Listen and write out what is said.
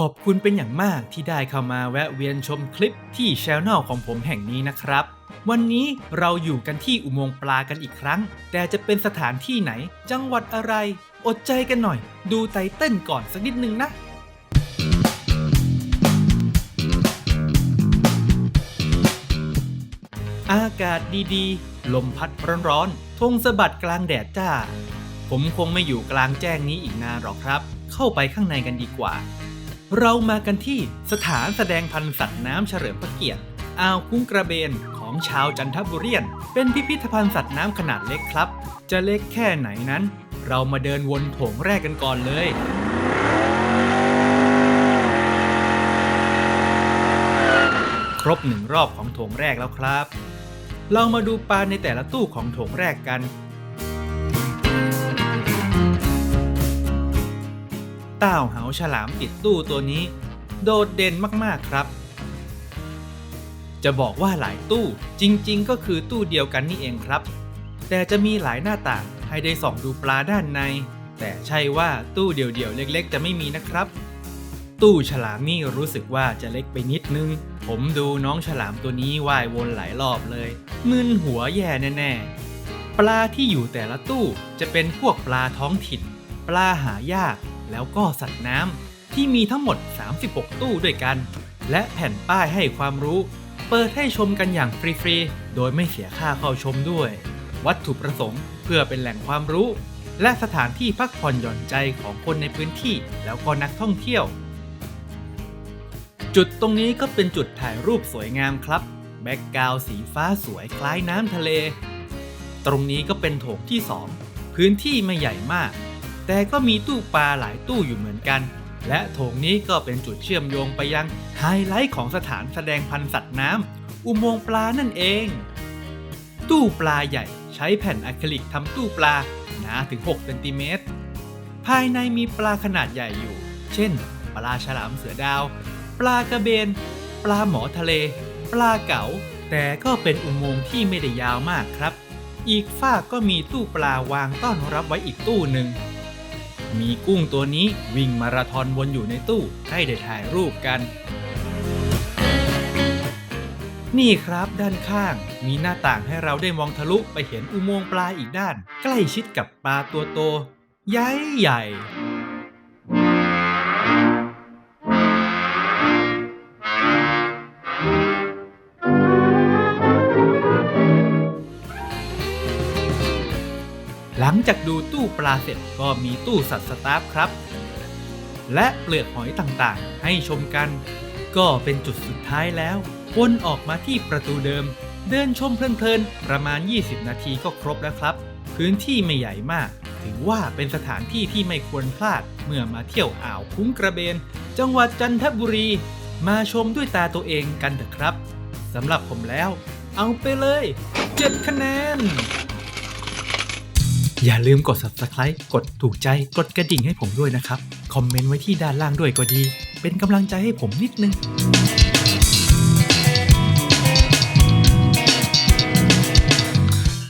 ขอบคุณเป็นอย่างมากที่ได้เข้ามาแวะเวียนชมคลิปที่ช anel ของผมแห่งนี้นะครับ วันนี้เราอยู่กันที่อุโมงค์ปลากันอีกครั้ง แต่จะเป็นสถานที่ไหน จังหวัดอะไร อดใจกันหน่อย ดูไตเติ้ลก่อนสักนิดนึงนะ อากาศดีๆ ลมพัดร้อนๆ ทงสะบัดกลางแดดจ้า ผมคงไม่อยู่กลางแจ้งนี้อีกนานหรอกครับ เข้าไปข้างในกันดีกว่า เรามากันที่สถานแสดงพันธุ์สัตว์น้ำเฉลิมพระเกียรติอ่าวคุ้งกระเบนของชาวจันทบุรีนเป็นพิพิธภัณฑ์สัตว์น้ำขนาดเล็กครับ จะเล็กแค่ไหนนั้น เรามาเดินวนโถงแรกกันก่อนเลย ครบหนึ่งรอบของโถงแรกแล้วครับ เรามาดูปลาในแต่ละตู้ของโถงแรกกัน ต้าเหาฉลามติดตู้ตัวนี้ โดดเด่นมากๆครับ จะบอกว่าหลายตู้จริงๆ ก็คือตู้เดียวกันนี่เองครับ แต่จะมีหลายหน้าต่างให้ได้ส่องดูปลาด้านใน แต่ใช่ว่าตู้เดี่ยวๆเล็ก ๆ จะไม่มีนะครับ ตู้ฉลามนี่รู้สึกว่าจะเล็กไปนิดนึง ผมดูน้องฉลามตัวนี้ว่ายวนหลายรอบเลยมึนหัวแย่แน่ๆปลาที่อยู่แต่ละตู้จะเป็นพวกปลาท้องถิ่น ปลาหายาก แล้วก็สัตว์น้ำที่มีทั้งหมด 36 ตู้ด้วยกัน และแผ่นป้ายให้ความรู้ เปิดให้ชมกันอย่างฟรีๆ โดยไม่เสียค่าเข้าชมด้วย วัตถุประสงค์เพื่อเป็นแหล่งความรู้ และสถานที่พักผ่อนหย่อนใจของคนในพื้นที่แล้วก็นักท่องเที่ยว จุดตรงนี้ก็เป็นจุดถ่ายรูปสวยงามครับ แบ็กกราวด์สีฟ้าสวยคล้ายน้ำทะเล ตรงนี้ก็เป็นโถงที่ 2 พื้นที่ไม่ใหญ่มาก แต่ก็มีตู้ปลาหลายตู้อยู่เหมือนกัน และโถงนี้ก็เป็นจุดเชื่อมโยงไปยังไฮไลท์ของสถานแสดงพันธุ์สัตว์น้ำอุโมงค์ปลานั่นเอง ตู้ปลาใหญ่ใช้แผ่นอะคริลิกทำตู้ปลาหนาถึง6เซนติเมตรภายในมีปลาขนาดใหญ่อยู่ เช่น ปลาฉลามเสือดาว ปลากระเบน ปลาหมอทะเล ปลาเก๋า แต่ก็เป็นอุโมงค์ที่ไม่ได้ยาวมากครับ อีกฝากก็มีตู้ปลาวางต้อนรับไว้อีกตู้หนึ่ง มีกุ้งตัวนี้วิ่งมาราธอนวนอยู่ในตู้ให้ได้ถ่ายรูปกัน นี่ครับด้านข้างมีหน้าต่างให้เราได้มองทะลุไปเห็นอุโมงค์ปลาอีกด้าน ใกล้ชิดกับปลาตัวโตใหญ่ใหญ่ หลังจากดูตู้ปลาเสร็จก็มีตู้สัตว์สตาฟครับ และเปลือกหอยต่างๆ ให้ชมกัน ก็เป็นจุดสุดท้ายแล้ว วนออกมาที่ประตูเดิม เดินชมเพลินๆ ประมาณ 20 นาทีก็ครบแล้วครับ พื้นที่ไม่ใหญ่มาก ถือว่าเป็นสถานที่ที่ไม่ควรพลาด เมื่อมาเที่ยวอ่าวคุ้งกระเบน จังหวัดจันทบุรี มาชมด้วยตาตัวเองกันเถอะครับสำหรับผมแล้ว เอาไปเลย 7 คะแนน อย่าลืมกด subscribe กดถูกใจ กดกระดิ่งให้ผมด้วยนะครับ คอมเมนต์ไว้ที่ด้านล่างด้วยก็ดี เป็นกำลังใจให้ผมนิดนึง